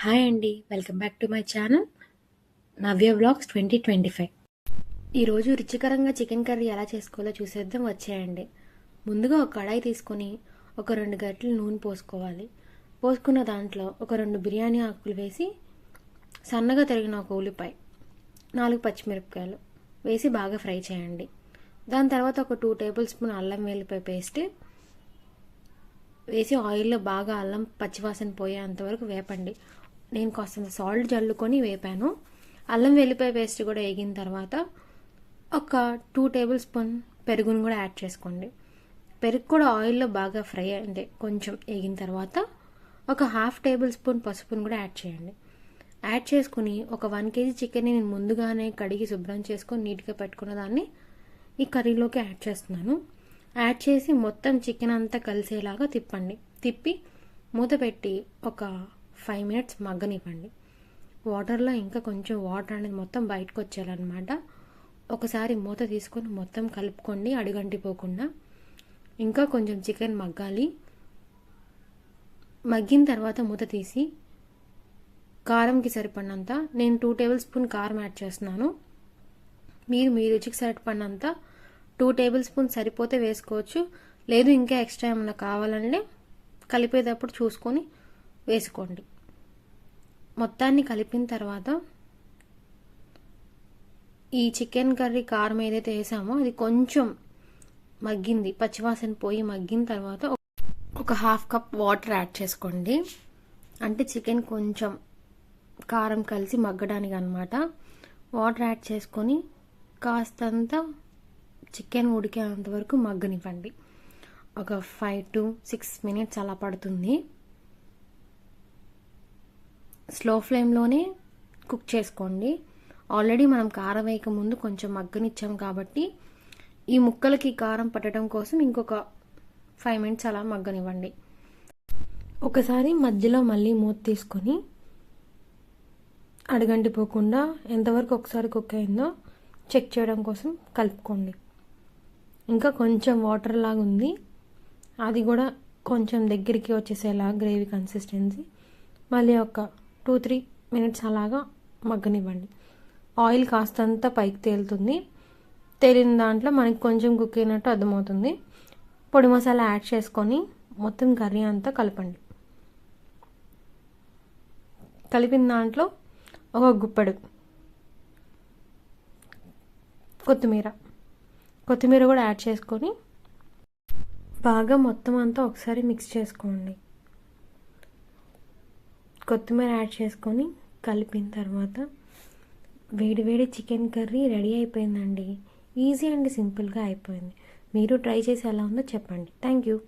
Hi అండి welcome back to my channel Navya blogs twenty twenty five. ఈరోజు రుచికరంగా chicken curry ఎలా చేసుకోవాలో చూసేద్దాం వచ్చేయండి. ముందుగా ఒక కడాయి తీసుకొని ఒక రెండు గట్లు నూనె పోసుకోవాలి. పోసుకున్న దాంట్లో ఒక రెండు బిర్యానీ ఆకులు వేసి సన్నగా తరిగిన ఒక ఉల్లిపాయ నాలుగు పచ్చిమిరపకాయలు వేసి బాగా ఫ్రై చేయండి. దాని తర్వాత ఒక టూ టేబుల్ స్పూన్ అల్లం వెల్లిపాయ పేస్ట్ వేసి ఆయిల్లో బాగా అల్లం పచ్చివాసన పోయేంతవరకు వేపండి. నేను కాస్త సాల్ట్ జల్లుకొని వేపాను. అల్లం వెల్లిపాయ పేస్ట్ కూడా వేగిన తర్వాత ఒక టూ టేబుల్ స్పూన్ పెరుగును కూడా యాడ్ చేసుకోండి. పెరుగు కూడా ఆయిల్లో బాగా ఫ్రై అంటే కొంచెం వేగిన తర్వాత ఒక హాఫ్ టేబుల్ స్పూన్ పసుపును కూడా యాడ్ చేయండి. యాడ్ చేసుకుని ఒక వన్ కేజీ చికెన్ని నేను ముందుగానే కడిగి శుభ్రం చేసుకొని నీట్గా పెట్టుకున్న దాన్ని ఈ కర్రీలోకి యాడ్ చేస్తున్నాను. యాడ్ చేసి మొత్తం చికెన్ అంతా కలిసేలాగా తిప్పండి. తిప్పి మూత పెట్టి ఒక ఫైవ్ మినిట్స్ మగ్గనివ్వండి. వాటర్లో ఇంకా కొంచెం వాటర్ అనేది మొత్తం బయటకు వచ్చేయాలన్నమాట. ఒకసారి మూత తీసుకొని మొత్తం కలుపుకోండి అడుగంటిపోకుండా. ఇంకా కొంచెం చికెన్ మగ్గాలి. మగ్గిన తర్వాత మూత తీసి కారంకి సరిపడినంత నేను టూ టేబుల్ స్పూన్ కారం యాడ్ చేస్తున్నాను. మీరు మీ రుచికి సరిపడినంత టూ టేబుల్ స్పూన్ సరిపోతే వేసుకోవచ్చు. లేదు ఇంకా ఎక్స్ట్రా ఏమైనా కావాలంటే కలిపేటప్పుడు చూసుకొని వేసుకోండి. మొత్తాన్ని కలిపిన తర్వాత ఈ చికెన్ కర్రీ కారం ఏదైతే వేసామో అది కొంచెం మగ్గింది పచ్చివాసన పోయి మగ్గిన తర్వాత ఒక హాఫ్ కప్ వాటర్ యాడ్ చేసుకోండి. అంటే చికెన్ కొంచెం కారం కలిసి మగ్గడానికి అనమాట వాటర్ యాడ్ చేసుకొని కాస్తంత చికెన్ ఉడికేంత వరకు మగ్గనివ్వండి. ఒక ఫైవ్ టు సిక్స్ మినిట్స్ అలా పడుతుంది. స్లో ఫ్లేమ్లోనే కుక్ చేసుకోండి. ఆల్రెడీ మనం కారం వేయక ముందు కొంచెం మగ్గనిచ్చాం కాబట్టి ఈ ముక్కలకి కారం పట్టడం కోసం ఇంకొక ఫైవ్ మినిట్స్ అలా మగ్గనివ్వండి. ఒకసారి మధ్యలో మళ్ళీ మూత తీసుకొని అడగంటిపోకుండా ఎంతవరకు ఒకసారి కుక్ అయిందో చెక్ చేయడం కోసం కలుపుకోండి. ఇంకా కొంచెం వాటర్ లాగా ఉంది. అది కూడా కొంచెం దగ్గరికి వచ్చేసేలా గ్రేవీ కన్సిస్టెన్సీ. మళ్ళీ ఒక టూ త్రీ మినిట్స్ అలాగా మగ్గనివ్వండి. ఆయిల్ కాస్తంత పైకి తేలుతుంది. తేలిన దాంట్లో మనకి కొంచెం కుక్ అయినట్టు అర్థమవుతుంది. పొడి మసాలా యాడ్ చేసుకొని మొత్తం కర్రీ అంతా కలపండి. కలిపిన దాంట్లో ఒక గుప్పెడు కొత్తిమీర. కొత్తిమీర కూడా యాడ్ చేసుకొని బాగా మొత్తం అంతా ఒకసారి మిక్స్ చేసుకోండి. కొత్తిమీర యాడ్ చేసుకొని కలిపిన తర్వాత వేడి వేడి చికెన్ కర్రీ రెడీ అయిపోయిందండి. ఈజీ అండ్ సింపుల్గా అయిపోయింది. మీరు ట్రై చేసి ఎలా ఉందో చెప్పండి. Thank you.